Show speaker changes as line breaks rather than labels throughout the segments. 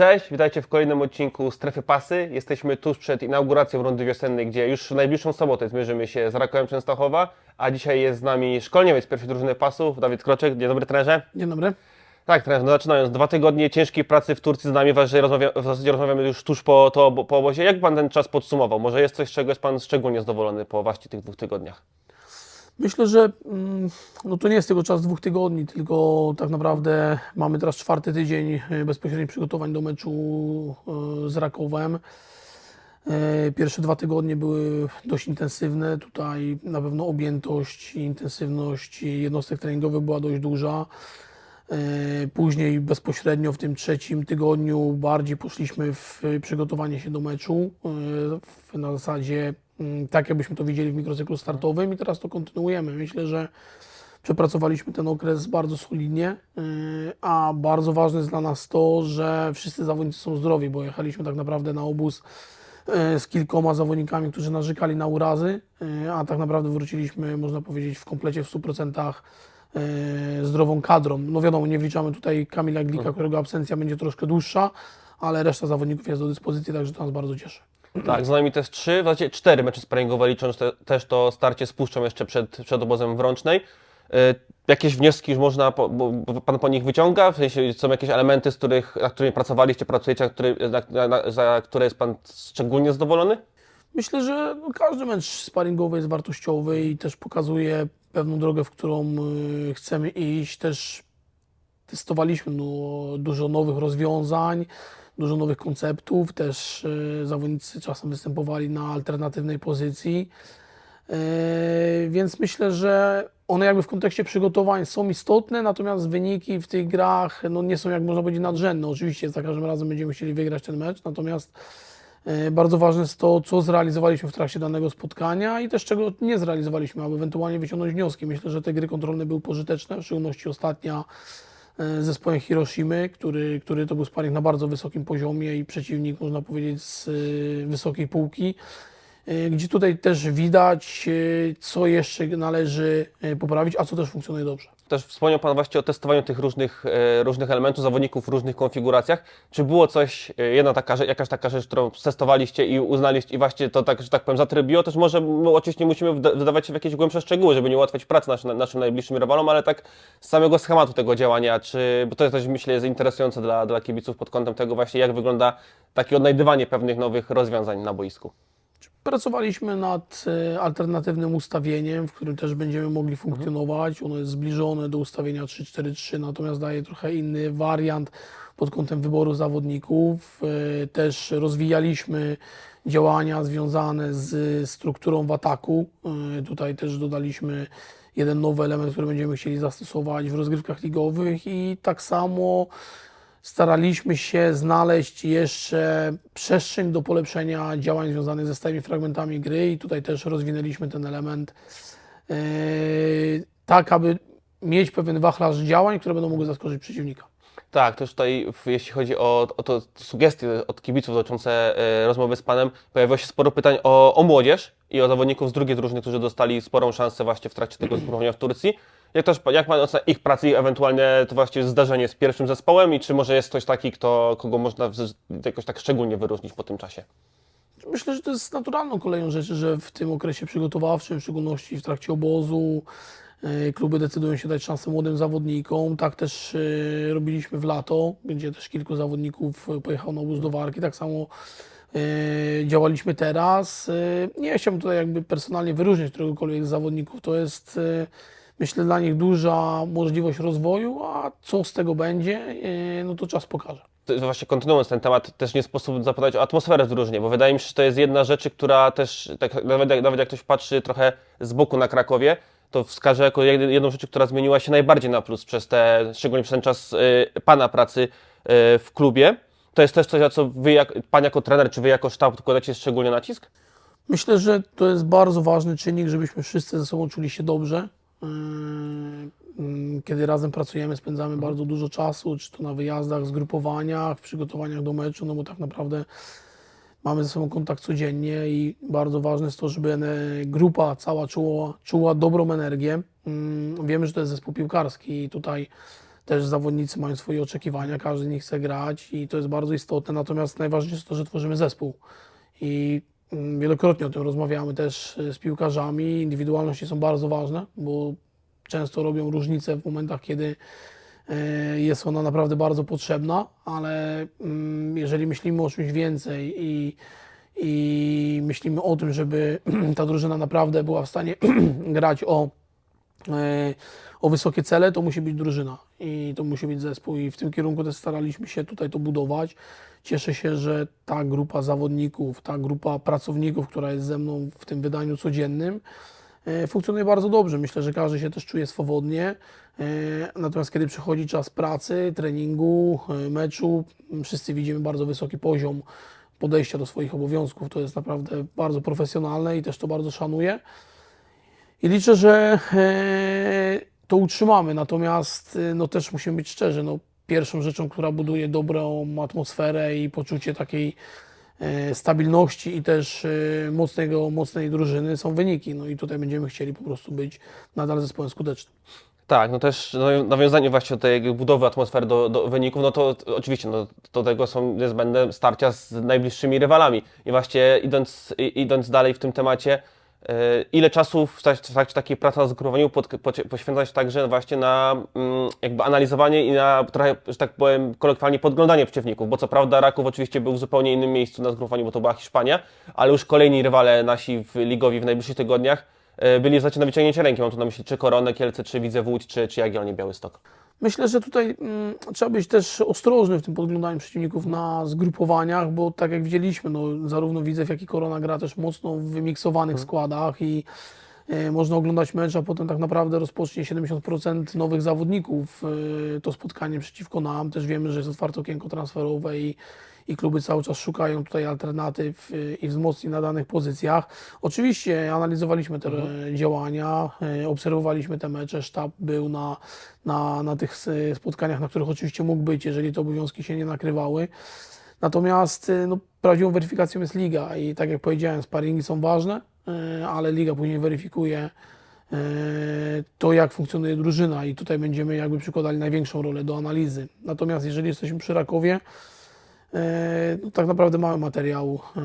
Cześć, witajcie w kolejnym odcinku Strefy Pasy. Jesteśmy tuż przed inauguracją rundy wiosennej, gdzie już w najbliższą sobotę zmierzymy się z Rakowem Częstochowa, a dzisiaj jest z nami szkoleniec pierwszej drużyny pasów, Dawid Kroczek. Dzień dobry trenerze.
Dzień dobry.
Tak, trenerze, no zaczynając, dwa tygodnie ciężkiej pracy w Turcji z nami, rozmawia, w zasadzie rozmawiamy już tuż po, to, po obozie. Jak Pan ten czas podsumował? Może jest coś, z czego jest Pan szczególnie zadowolony po właśnie tych dwóch tygodniach?
Myślę, że mm, no to nie jest tylko czas dwóch tygodni, tylko tak naprawdę mamy teraz czwarty tydzień e, bezpośrednich przygotowań do meczu e, z Rakowem. E, Pierwsze dwa tygodnie były dość intensywne. Tutaj na pewno objętość i intensywność jednostek treningowych była dość duża. Później bezpośrednio w tym trzecim tygodniu bardziej poszliśmy w przygotowanie się do meczu na zasadzie tak, jakbyśmy to widzieli w mikrocyklu startowym i teraz to kontynuujemy. Myślę, że przepracowaliśmy ten okres bardzo solidnie, e, a bardzo ważne jest dla nas to, że wszyscy zawodnicy są zdrowi, bo jechaliśmy tak naprawdę na obóz e, z kilkoma zawodnikami, którzy narzekali na urazy, e, a tak naprawdę wróciliśmy, można powiedzieć, w komplecie w 100% e, zdrową kadrą. No wiadomo, nie wliczamy tutaj Kamila Glika, którego absencja będzie troszkę dłuższa, ale reszta zawodników jest do dyspozycji, także to nas bardzo cieszy.
Tak, z nami też trzy, w zasadzie cztery mecze sparingowe, licząc te, też to starcie z Puszczą jeszcze przed, przed obozem w Rącznej. E, Jakieś wnioski już można, po, bo, bo Pan po nich wyciąga? W sensie są jakieś elementy, z których, na których pracowaliście, pracujecie, na który, na, na, za które jest Pan szczególnie zadowolony?
Myślę, że no, każdy mecz sparingowy jest wartościowy i też pokazuje pewną drogę, w którą y, chcemy iść. Też testowaliśmy no, dużo nowych rozwiązań, dużo nowych konceptów. Też y, zawodnicy czasem występowali na alternatywnej pozycji. Y, Więc myślę, że one jakby w kontekście przygotowań są istotne, natomiast wyniki w tych grach no, nie są jak można powiedzieć nadrzędne. Oczywiście za każdym razem będziemy chcieli wygrać ten mecz, natomiast E, Bardzo ważne jest to, co zrealizowaliśmy w trakcie danego spotkania i też czego nie zrealizowaliśmy, aby ewentualnie wyciągnąć wnioski. Myślę, że te gry kontrolne były pożyteczne, w szczególności ostatnia e, zespołem Hiroshimy, który, który to był sparring na bardzo wysokim poziomie i przeciwnik, można powiedzieć, z e, wysokiej półki, e, gdzie tutaj też widać, e, co jeszcze należy e, poprawić, a co też funkcjonuje dobrze.
Też wspomniał Pan właśnie o testowaniu tych różnych, e, różnych elementów, zawodników w różnych konfiguracjach. Czy było coś, e, jedna taka, jakaś taka rzecz, którą testowaliście i uznaliście i właśnie to tak, że tak powiem zatrybiło? Też może, my oczywiście nie musimy wdawać się w jakieś głębsze szczegóły, żeby nie ułatwiać pracy naszym, naszym najbliższym rywalom, ale tak z samego schematu tego działania, czy, bo to też myślę jest interesujące dla, dla kibiców pod kątem tego właśnie, jak wygląda takie odnajdywanie pewnych nowych rozwiązań na boisku.
Pracowaliśmy nad e, alternatywnym ustawieniem, w którym też będziemy mogli funkcjonować. Ono jest zbliżone do ustawienia 3-4-3, natomiast daje trochę inny wariant pod kątem wyboru zawodników. E, Też rozwijaliśmy działania związane z strukturą w ataku. E, Tutaj też dodaliśmy jeden nowy element, który będziemy chcieli zastosować w rozgrywkach ligowych i tak samo staraliśmy się znaleźć jeszcze przestrzeń do polepszenia działań związanych ze stałymi fragmentami gry i tutaj też rozwinęliśmy ten element e, tak, aby mieć pewien wachlarz działań, które będą mogły zaskoczyć przeciwnika.
Tak, też tutaj, jeśli chodzi o, o to sugestie od kibiców dotyczące e, rozmowy z Panem, pojawiło się sporo pytań o, o młodzież i o zawodników z drugiej drużyny, którzy dostali sporą szansę właśnie w trakcie tego spróbowania w Turcji. Jak, też, jak ocenia ich pracę i ewentualnie to właściwie zdarzenie z pierwszym zespołem i czy może jest ktoś taki, kto, kogo można jakoś tak szczególnie wyróżnić po tym czasie?
Myślę, że to jest naturalną koleją rzeczy, że w tym okresie przygotowawczym, w szczególności w trakcie obozu, e, kluby decydują się dać szansę młodym zawodnikom. Tak też e, robiliśmy w lato, gdzie też kilku zawodników e, pojechało na obóz do Warki. Tak samo działaliśmy teraz. Nie chciałbym tutaj jakby personalnie wyróżniać któregokolwiek z zawodników. To jest myślę dla nich duża możliwość rozwoju, a co z tego będzie, e, no to czas pokaże.
To właśnie kontynuując ten temat, też nie sposób zapytać o atmosferę w drużynie, bo wydaje mi się, że to jest jedna rzecz, która też, tak, nawet, jak, nawet jak ktoś patrzy trochę z boku na Krakowie, to wskaże jako jed- jedną rzecz, która zmieniła się najbardziej na plus przez te, szczególnie przez ten czas y, Pana pracy y, w klubie. To jest też coś, na co Wy, jak, Pan jako trener, czy Wy jako sztab kładziecie szczególnie nacisk?
Myślę, że to jest bardzo ważny czynnik, żebyśmy wszyscy ze sobą czuli się dobrze. Yy, Kiedy razem pracujemy, spędzamy bardzo dużo czasu, czy to na wyjazdach, zgrupowaniach, w przygotowaniach do meczu, no bo tak naprawdę mamy ze sobą kontakt codziennie i bardzo ważne jest to, żeby ene- grupa cała czuła, czuła dobrą energię. Yy, Wiemy, że to jest zespół piłkarski i tutaj też zawodnicy mają swoje oczekiwania, każdy z nich chce grać i to jest bardzo istotne, natomiast najważniejsze jest to, że tworzymy zespół. I mm, wielokrotnie o tym rozmawiamy też y, z piłkarzami, indywidualności są bardzo ważne, bo często robią różnicę w momentach, kiedy e, jest ona naprawdę bardzo potrzebna, ale mm, jeżeli myślimy o czymś więcej i, i myślimy o tym, żeby ta drużyna naprawdę była w stanie grać o, o wysokie cele, to musi być drużyna i to musi być zespół i w tym kierunku też staraliśmy się tutaj to budować. Cieszę się, że ta grupa zawodników, ta grupa pracowników, która jest ze mną w tym wydaniu codziennym, e, funkcjonuje bardzo dobrze. Myślę, że każdy się też czuje swobodnie. E, Natomiast kiedy przychodzi czas pracy, treningu, e, meczu, wszyscy widzimy bardzo wysoki poziom podejścia do swoich obowiązków. To jest naprawdę bardzo profesjonalne i też to bardzo szanuję. I liczę, że e, to utrzymamy. Natomiast e, no, też musimy być szczerzy. No, pierwszą rzeczą, która buduje dobrą atmosferę i poczucie takiej e, stabilności i też mocnego, mocnej drużyny są wyniki. No i tutaj będziemy chcieli po prostu być nadal zespołem skutecznym.
Tak, no też no, nawiązanie właśnie do tej budowy atmosfery do, do wyników, no to oczywiście no, do tego są niezbędne starcia z najbliższymi rywalami. I właśnie idąc, idąc dalej w tym temacie, ile czasu w trak- w trakcie takiej pracy na zgrupowaniu poświęcać także właśnie na mm, jakby analizowanie i na trochę, że tak powiem, kolokwialnie podglądanie przeciwników, bo co prawda Raków oczywiście był w zupełnie innym miejscu na zgrupowaniu, bo to była Hiszpania, ale już kolejni rywale nasi w ligowi w najbliższych tygodniach e, byli w na wyciągnięcie ręki. Mam tu na myśli czy Koronę, Kielce, czy Widzę Łódź, czy, czy Jagiellonię Białystok.
Myślę, że tutaj mm, trzeba być też ostrożny w tym podglądaniu przeciwników na zgrupowaniach, bo tak jak widzieliśmy, no, zarówno Widzew, jak i Korona gra też mocno w wymiksowanych składach i e, można oglądać mecz, a potem tak naprawdę rozpocznie 70% nowych zawodników e, to spotkanie przeciwko nam. Też wiemy, że jest otwarte okienko transferowe i, i kluby cały czas szukają tutaj alternatyw e, i wzmocnień na danych pozycjach. Oczywiście analizowaliśmy te e, działania, e, obserwowaliśmy te mecze, sztab był na, na, na tych e, spotkaniach, na których oczywiście mógł być, jeżeli te obowiązki się nie nakrywały. Natomiast no, prawdziwą weryfikacją jest liga i tak jak powiedziałem, sparingi są ważne, ale liga później weryfikuje to, jak funkcjonuje drużyna i tutaj będziemy jakby przykładali największą rolę do analizy. Natomiast jeżeli jesteśmy przy Rakowie, no, tak naprawdę mamy materiał, e,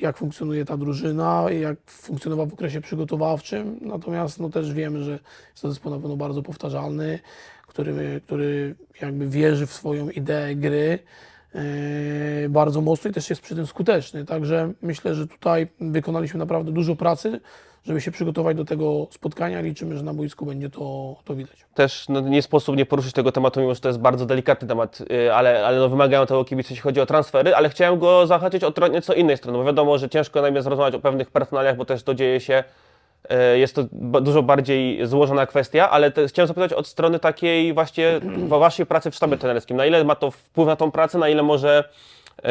jak funkcjonuje ta drużyna, jak funkcjonowała w okresie przygotowawczym, natomiast no, też wiemy, że jest to zespół na pewno bardzo powtarzalny, który, który jakby wierzy w swoją ideę gry, e, bardzo mocno i też jest przy tym skuteczny. Także myślę, że tutaj wykonaliśmy naprawdę dużo pracy, żeby się przygotować do tego spotkania. Liczymy, że na boisku będzie to, to widać.
Też no, nie sposób nie poruszyć tego tematu, mimo że to jest bardzo delikatny temat, y, ale, ale no, wymagają tego kibice, jeśli chodzi o transfery, ale chciałem go zahaczyć od nieco innej strony, bo wiadomo, że ciężko nam jest rozmawiać o pewnych personaliach, bo też to dzieje się, jest to dużo bardziej złożona kwestia, ale chciałem zapytać od strony takiej właśnie wa- waszej pracy w sztabie trenerskim, na ile ma to wpływ na tą pracę, na ile może y,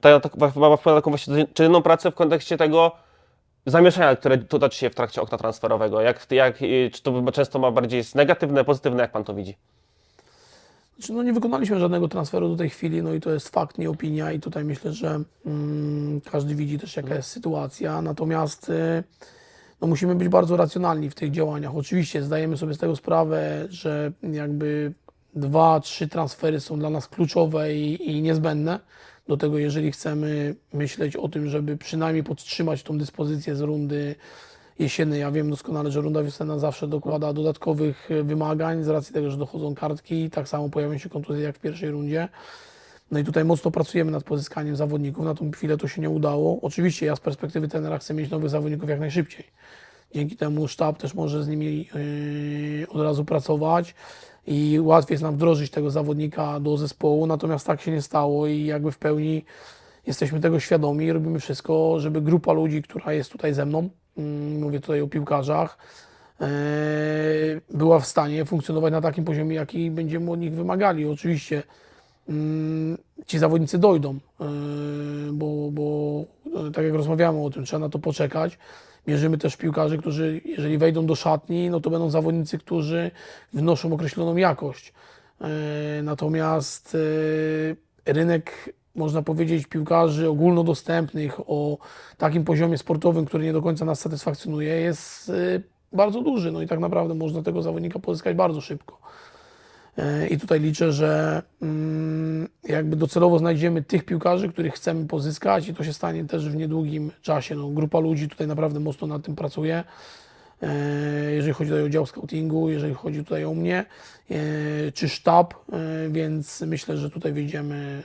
ta, ta, ma wpływ na taką właśnie czynną pracę w kontekście tego, zamieszania, które toczy się w trakcie okna transferowego? Jak, jak, czy to często ma bardziej negatywne, pozytywne, jak pan to widzi?
Znaczy, no nie wykonaliśmy żadnego transferu do tej chwili, no i to jest fakt, nie opinia. I tutaj myślę, że mm, każdy widzi też jaka jest sytuacja, natomiast y, no musimy być bardzo racjonalni w tych działaniach. Oczywiście zdajemy sobie z tego sprawę, że jakby dwa, trzy transfery są dla nas kluczowe i, i niezbędne do tego, jeżeli chcemy myśleć o tym, żeby przynajmniej podtrzymać tą dyspozycję z rundy jesiennej. Ja wiem doskonale, że runda wiosenna zawsze dokłada dodatkowych wymagań z racji tego, że dochodzą kartki, tak samo pojawią się kontuzje jak w pierwszej rundzie. No i tutaj mocno pracujemy nad pozyskaniem zawodników. Na tą chwilę to się nie udało. Oczywiście ja z perspektywy trenera chcę mieć nowych zawodników jak najszybciej. Dzięki temu sztab też może z nimi yy, od razu pracować i łatwiej jest nam wdrożyć tego zawodnika do zespołu. Natomiast tak się nie stało i jakby w pełni jesteśmy tego świadomi i robimy wszystko, żeby grupa ludzi, która jest tutaj ze mną, mm, mówię tutaj o piłkarzach, e, była w stanie funkcjonować na takim poziomie, jaki będziemy od nich wymagali. Oczywiście ci zawodnicy dojdą, e, bo, bo e, tak jak rozmawiamy o tym, trzeba na to poczekać. Mierzymy też piłkarzy, którzy jeżeli wejdą do szatni, no to będą zawodnicy, którzy wnoszą określoną jakość. E, Natomiast rynek, można powiedzieć, piłkarzy ogólnodostępnych o takim poziomie sportowym, który nie do końca nas satysfakcjonuje, jest bardzo duży. No i tak naprawdę można tego zawodnika pozyskać bardzo szybko. E, I tutaj liczę, że mm, jakby docelowo znajdziemy tych piłkarzy, których chcemy pozyskać i to się stanie też w niedługim czasie. No, grupa ludzi tutaj naprawdę mocno nad tym pracuje. E, Jeżeli chodzi tutaj o dział scoutingu, jeżeli chodzi tutaj o mnie, e, czy sztab, więc myślę, że tutaj wyjdziemy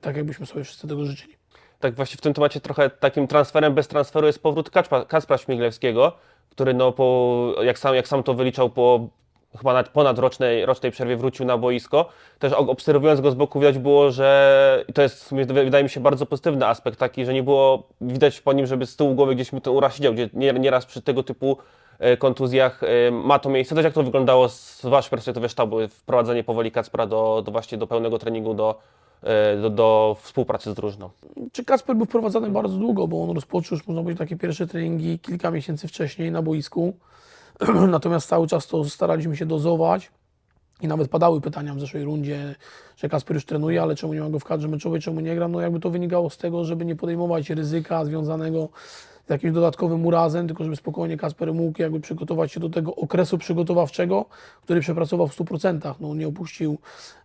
tak, jakbyśmy sobie wszyscy tego życzyli.
Tak właśnie w tym temacie trochę takim transferem bez transferu jest powrót Kacpa, Kacpra Śmiglewskiego, który no po, jak sam, jak sam to wyliczał po chyba nad, ponad rocznej, rocznej przerwie wrócił na boisko. Też obserwując go z boku widać było, że to jest wydaje mi się bardzo pozytywny aspekt taki, że nie było widać po nim, żeby z tyłu głowy gdzieś mu ten uraz siedział, gdzie nie- nieraz przy tego typu e, kontuzjach e, ma to miejsce. Też jak to wyglądało z waszej perspektywy sztabu, wprowadzenie powoli Kacpra do, do właśnie do pełnego treningu, do, e, do, do współpracy z drużyną.
Czy Kasper był wprowadzany bardzo długo, bo on rozpoczął już, można powiedzieć, takie pierwsze treningi kilka miesięcy wcześniej na boisku. Natomiast cały czas to staraliśmy się dozować i nawet padały pytania w zeszłej rundzie, że Kasper już trenuje, ale czemu nie ma go w kadrze meczowej, czemu nie gra? No jakby to wynikało z tego, żeby nie podejmować ryzyka związanego z jakimś dodatkowym urazem, tylko żeby spokojnie Kasper mógł jakby przygotować się do tego okresu przygotowawczego, który przepracował w 100%. No, nie opuścił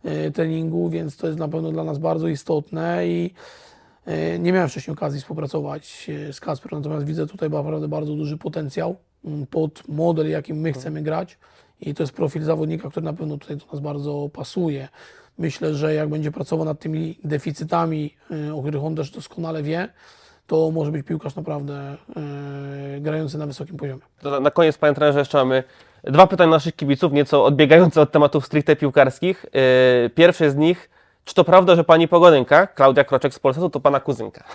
e, treningu, więc to jest na pewno dla nas bardzo istotne i E, Nie miałem wcześniej okazji współpracować e, z Kasperem, natomiast widzę tutaj naprawdę bardzo duży potencjał pod model, jakim my chcemy grać i to jest profil zawodnika, który na pewno tutaj do nas bardzo pasuje. Myślę, że jak będzie pracował nad tymi deficytami, e, o których on też doskonale wie, to może być piłkarz naprawdę e, grający na wysokim poziomie.
To na- Na koniec, panie trenerze, jeszcze mamy dwa pytania naszych kibiców, nieco odbiegające od tematów stricte piłkarskich. Yy, Pierwsze z nich, czy to prawda, że pani Pogodynka, Klaudia Kroczek z Polsatu, to pana kuzynka?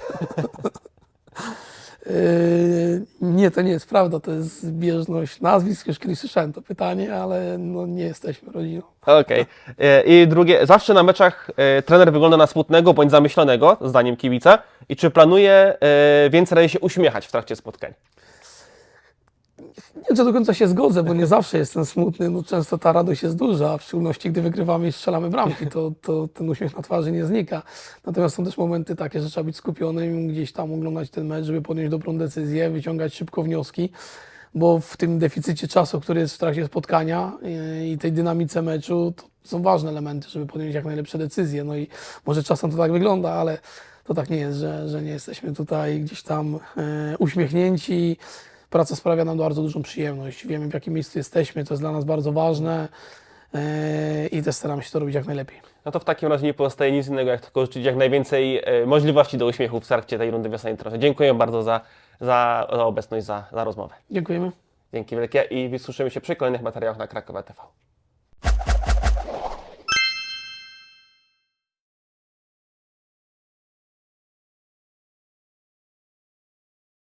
Yy, Nie, to nie jest prawda, to jest zbieżność nazwisk, już kiedyś słyszałem to pytanie, ale no nie jesteśmy rodziną.
Okej. Yy, I drugie, zawsze na meczach yy, trener wygląda na smutnego bądź zamyślonego, zdaniem kibica. I czy planuje yy, więcej razy się uśmiechać w trakcie spotkań?
Nie wiem, czy do końca się zgodzę, bo nie zawsze jestem smutny. No, często ta radość jest duża, w szczególności gdy wygrywamy i strzelamy bramki, to, to ten uśmiech na twarzy nie znika. Natomiast są też momenty takie, że trzeba być skupionym, gdzieś tam oglądać ten mecz, żeby podjąć dobrą decyzję, wyciągać szybko wnioski, bo w tym deficycie czasu, który jest w trakcie spotkania yy, i tej dynamice meczu, to są ważne elementy, żeby podjąć jak najlepsze decyzje. No i może czasem to tak wygląda, ale to tak nie jest, że, że nie jesteśmy tutaj gdzieś tam e, uśmiechnięci. Praca sprawia nam bardzo dużą przyjemność. Wiemy, w jakim miejscu jesteśmy, to jest dla nas bardzo ważne e, i też staramy się to robić jak najlepiej.
No to w takim razie nie pozostaje nic innego, jak tylko życzyć jak najwięcej yy, możliwości do uśmiechu w trakcie tej rundy wiosennej trochę. Dziękuję bardzo za, za, za obecność, za, za rozmowę.
Dziękujemy.
Dzięki wielkie i wysłyszymy się przy kolejnych materiałach na Krakowa TV.